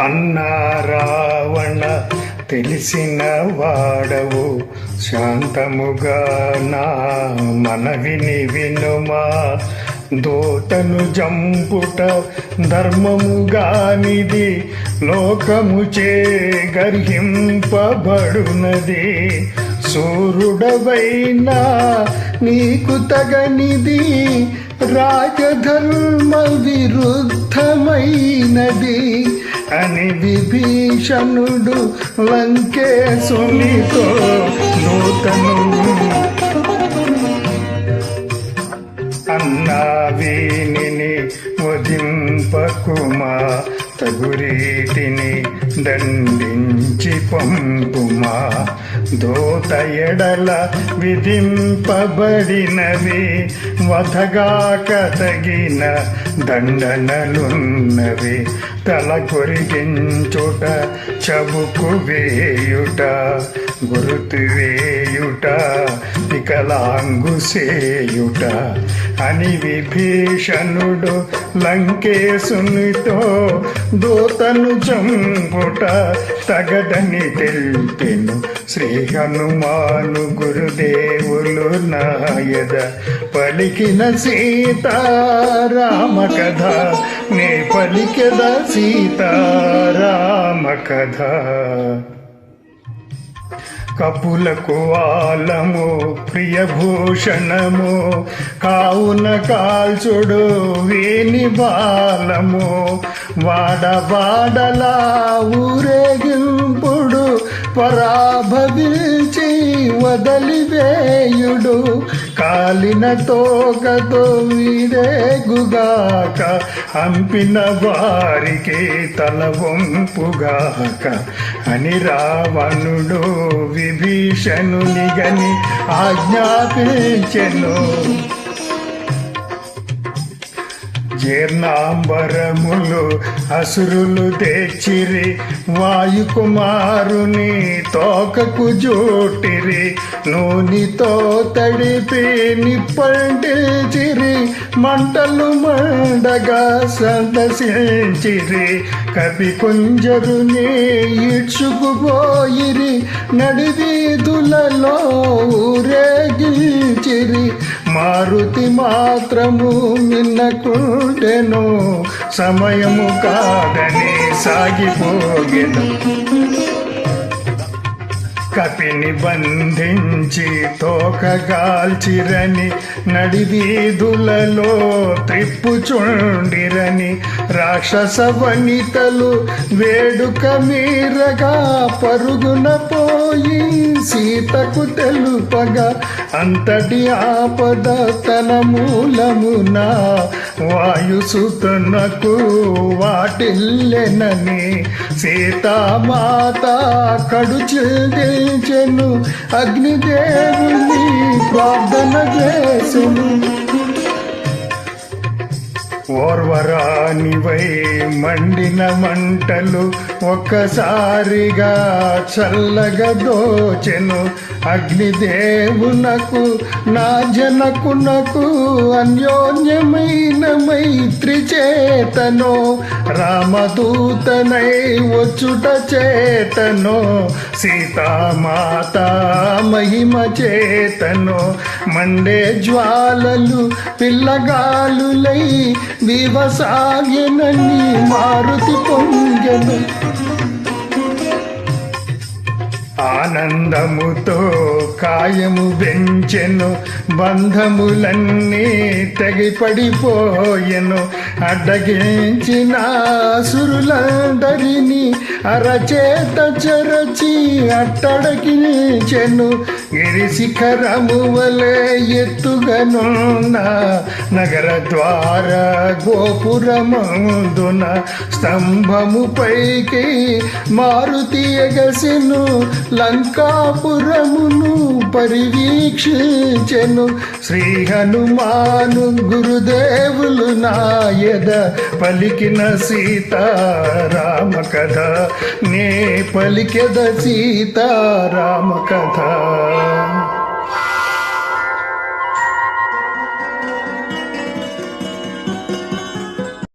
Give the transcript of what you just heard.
అన్నా రావణ తెలిసిన వాడవు శాంతముగా నా మనవిని వినుమా. దోతను జంపుట ధర్మముగానిది లోకము చే గర్హింపబడునది. సూర్యుడవైనా నీకు తగనిది రాజధర్మ విరుద్ధమైనది అని విభీషణుడు లంకేశునితో నూతను తగురీతిని దండించి పంపుమా. దోత ఎడల విధింపబడినవి వధగాక తగిన దండనలున్నవి. తల కొరిగించుట చబుకు వేయుట గురుతు వేయుట వికలాంగుసేయుట అని విభీషణుడు లంకేశునితో దూతను చంపుట తగదని తెలిపెను. శ్రీ హనుమాను గురుదేవులు నాయద పలికిన సీతారామ కథ. నే పలికద సీతారామ కథ. కపులకు ఆలము ప్రియభూషణము కావున కాల్చుడు వేని బాలము. వాడబాడలా ఊరేగింపుడు పరాభవించి వదలివేయుడు కాలిన తోకతో వీరేగుగాక అంపిన వారికి తల వంపుగాక. అని రావణుడు విభీషణుని గని ఆజ్ఞాపించెను. జీర్ణాంబరములు అసురులు తెచ్చిరి వాయుకుమారుని తోకకు జోటిరి నూనెతో తడిపి నిప్పంటిచిరి మంటలు మండగా సందసించిరి కవి కుంజరుని ఇడ్చుకుపోయిరి నడివీధులలో ఊరేగించిరి. మారుతి మాత్రము మిన్నకుండెను. సమయము కాదని సాగిపోగెను. కపిని బంధించి తోకగాల్చిరని నడివీధులలో త్రిప్పుచుండిరని రాక్షస వనితలు వేడుక మీరగా పరుగున పోయి సీతకు తెలుపగా అంతటి ఆపద తన మూలమున వాయుసుతనకు వాటిల్లెనని సీతామాత కడు చెల్చెను అగ్నిదేవుని ప్రార్థన చేసెను. ఓర్వరానివై మండిన మంటలు ఒక్కసారిగా చల్లగా దోచెను అగ్నిదేవునకు నా జనకునకు అన్యోన్యమైన మైత్రి చేతను రామదూతనై వచ్చుట చేతను సీతామాత మహిమ చేతను మండే జ్వాలలు పిల్లగాలులై వివసాగినని మారుతి పొంగెను ఆనందముతో కాయము వెంచెను బంధములన్నీ తెగిపడిపోయెను. అడ్డగించిన సురులందరినీ అరచేత చరచి అట్టడకించెను. ఎరిశిఖరము వలె ఎత్తుగనున్న నగర ద్వార గోపురమందున స్తంభము పైకి మారుతి ఎగసెను లంకాపురమును పరివీక్షించెను. శ్రీ హనుమాను గురుదేవులు నాయద పలికిన సీతారామ కథ. నే పలికెద సీతారామ కథ. again.